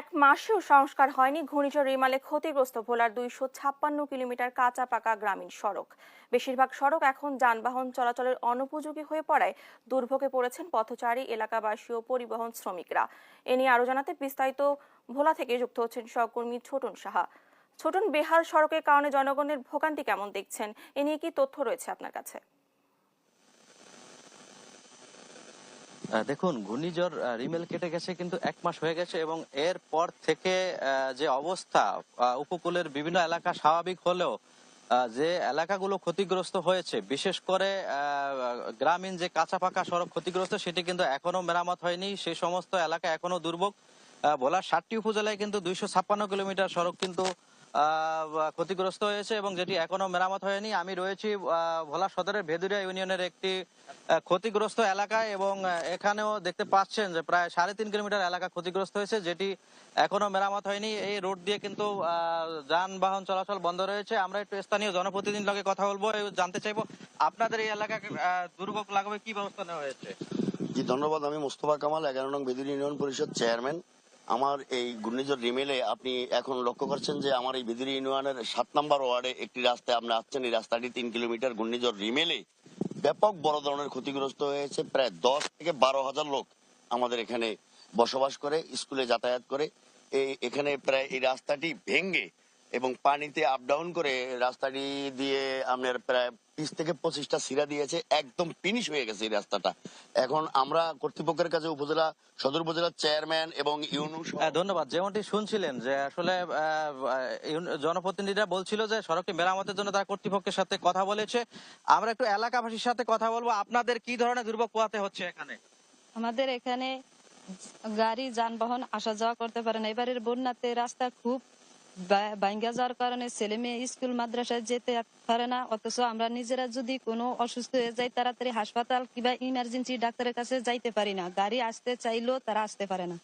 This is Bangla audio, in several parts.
এক মাসেও সংস্কার হয়নি ঘূর্ণিঝড় রিমালে ক্ষতিগ্রস্ত ভোলার দুইশো ছাপ্পান্ন কিলোমিটার কাঁচা পাকা গ্রামীণ সড়ক। বেশিরভাগ সড়ক এখন যানবাহন চলাচলের অনুপযোগী হয়ে পড়ায় দুর্ভোগে পড়েছেন পথচারী, এলাকাবাসী ও পরিবহন শ্রমিকরা। এ নিয়ে আরও জানাতে বিস্তারিত ভোলা থেকে যুক্ত হচ্ছেন সহকর্মী ছোটন সাহা। ছোটন, বেহাল সড়কের কারণে জনগণের ভোগান্তি কেমন দেখছেন? এ নিয়ে কি তথ্য রয়েছে আপনার কাছে? দেখুন, ঘূর্ণিঝড় রিমেল কেটে গেছে কিন্তু এক মাস হয়ে গেছে এবং এর পর থেকে যে অবস্থা উপকূলের বিভিন্ন এলাকা স্বাভাবিক হলেও যে এলাকাগুলো ক্ষতিগ্রস্ত হয়েছে, বিশেষ করে গ্রামীণ যে কাঁচা পাকা সড়ক ক্ষতিগ্রস্ত, সেটি কিন্তু এখনও মেরামত হয়নি। সেই সমস্ত এলাকা এখনও দুর্ভোগ। ভোলার ষাটটি উপজেলায় কিন্তু দুইশো ছাপ্পান্ন কিলোমিটার সড়ক কিন্তু ক্ষতিগ্রস্ত হয়েছে এবং যেটি এখনও মেরামত হয়নি। আমি রয়েছি ভোলা সদরের ভেদুরিয়া ইউনিয়নের একটি ক্ষতিগ্রস্ত এলাকায় এবং এখানেও দেখতে পাচ্ছেন যে প্রায় সাড়ে তিন কিলোমিটার এলাকা ক্ষতিগ্রস্ত হয়েছে যেটি এখনও মেরামত হয়নি। এই রোড দিয়ে কিন্তু যানবাহন চলাচল বন্ধ রয়েছে। আমরা একটু স্থানীয় জনপ্রতিনিধির লগে কথা বলব জানতে চাইব আপনাদের এই এলাকায় আহ, দুর্ভোগ লাগবে কি ব্যবস্থা নেওয়া হয়েছে? জি ধন্যবাদ। আমি মোস্তফা কামাল এগারো নং বেদুর ইউনিয়ন পরিষদ চেয়ারম্যান। আমার এই ঘূর্ণিঝড় রিমেলে আপনি এখন লক্ষ্য করছেন যে আমার এই বেদুরি ইউনিয়নের সাত নম্বর ওয়ার্ডে একটি রাস্তায় আপনি আসছেন। এই রাস্তাটি তিন কিলোমিটার ঘূর্ণিঝড় রিমেলে ব্যাপক বড় ধরনের ক্ষতিগ্রস্ত হয়েছে। প্রায় দশ থেকে বারো হাজার লোক আমাদের এখানে বসবাস করে, স্কুলে যাতায়াত করে। এই এখানে প্রায় এই রাস্তাটি ভেঙ্গে এবং পানিতে আপ ডাউন করে রাস্তাটি দিয়ে আপনার প্রায় বিশ থেকে পঁচিশটা সিরা দিয়েছে একদম ফিনিশ হয়ে গেছে এই রাস্তাটা। এখন আমরা কর্তৃপক্ষের কাছে উপজেলা সদর উপজেলার চেয়ারম্যান এবং ইউনু হ্যাঁ, ধন্যবাদ। যেমনটি শুনছিলেন যে আসলে জনপ্রতিনিধিরা বলছিল যে সড়কটি মেরামতের জন্য তারা কর্তৃপক্ষের সাথে কথা বলেছে। আমরা একটু এলাকাবাসীর সাথে কথা বলব। আপনাদের কি ধরনের দুর্ভোগ পোহাতে হচ্ছে এখানে? আমাদের এখানে গাড়ি যানবাহন আসা যাওয়া করতে পারে না। এবারের বন্যাতে রাস্তা খুব যাওয়ার কারণে ছেলে মেয়ে স্কুল মাদ্রাসায় যেতে পারে না, অথচ আমরা নিজেরা যদি কোনো অসুস্থ হয়ে যাই, তাড়াতাড়ি হাসপাতাল কিংবা ইমার্জেন্সি ডাক্তারের কাছে যাইতে পারি না। গাড়ি আসতে চাইলেও তারা আসতে পারে না।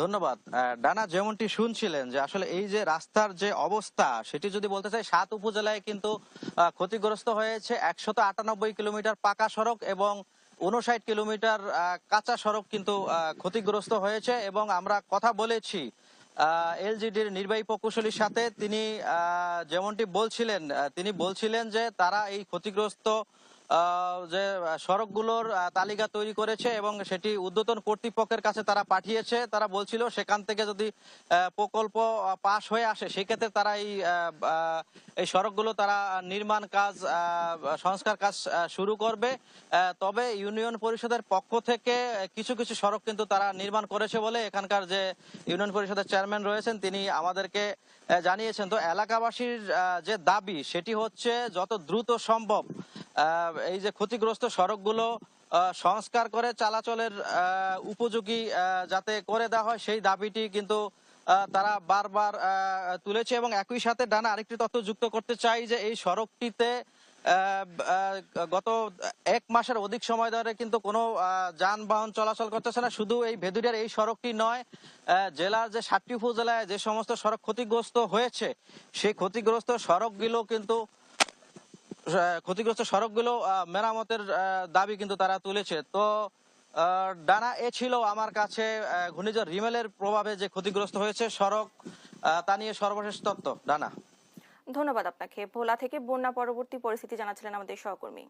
ধন্যবাদ। ডানা যেমনটি শুনছিলেন যে আসলে এই যে রাস্তার যে অবস্থা, সেটি যদি বলতে চাই, সাত উপজেলায় কিন্তু ক্ষতিগ্রস্ত হয়েছে একশত আটানব্বই কিলোমিটার পাকা সড়ক এবং উনষাট কিলোমিটার কাঁচা সড়ক কিন্তু ক্ষতিগ্রস্ত হয়েছে এবং আমরা কথা বলেছি এলজিডির নির্বাহী প্রকৌশলীর সাথে তিনি যেমনটি বলছিলেন তিনি বলছিলেন যে তারা এই ক্ষতিগ্রস্ত যে সড়কগুলোর তালিকা তৈরি করেছে এবং সেটি উদ্যতন কর্তৃপক্ষের কাছে তারা পাঠিয়েছে। তারা বলছিল সেখান থেকে যদি প্রকল্প পাশ হয়ে আসে, সেক্ষেত্রে তারা এই এই সড়কগুলো তারা নির্মাণ কাজ সংস্কার কাজ শুরু করবে। তবে ইউনিয়ন পরিষদের পক্ষ থেকে কিছু কিছু সড়ক কিন্তু তারা নির্মাণ করেছে বলে এখানকার যে ইউনিয়ন পরিষদের চেয়ারম্যান রয়েছেন, তিনি আমাদেরকে জানিয়েছেন। তো এলাকাবাসীর যে দাবি, সেটি হচ্ছে যত দ্রুত সম্ভব এই যে ক্ষতিগ্রস্ত সড়কগুলো সংস্কার করে চলাচলের উপযোগী যাতে করে দেওয়া হয়, সেই দাবিটি কিন্তু তারা বারবার তুলেছে এবং একই সাথে ডানা আরেকটি তথ্য যুক্ত করতে চাই যে এই সড়কটিতে গত এক মাসের অধিক সময় ধরে কিন্তু কোনো যানবাহন চলাচল করতেছে না। শুধু এই ভেদুরিয়ার এই সড়কটি নয় জেলার যে সাতটি উপজেলায় যে সমস্ত সড়ক ক্ষতিগ্রস্ত হয়েছে, সেই ক্ষতিগ্রস্ত সড়কগুলো কিন্তু ক্ষতিগ্রস্ত সড়কগুলো মেরামতের দাবি কিন্তু তারা তুলেছে। তো ডানা এ ছিল আমার কাছে ঘূর্ণিঝড় রিমেলের প্রভাবে যে ক্ষতিগ্রস্ত হয়েছে সড়ক তা নিয়ে সর্বশেষ তত্ত্ব ডানা। ধন্যবাদ আপনাকে। ভোলা থেকে বন্যা পরবর্তী পরিস্থিতি জানাচ্ছিলেন আমাদের সহকর্মী।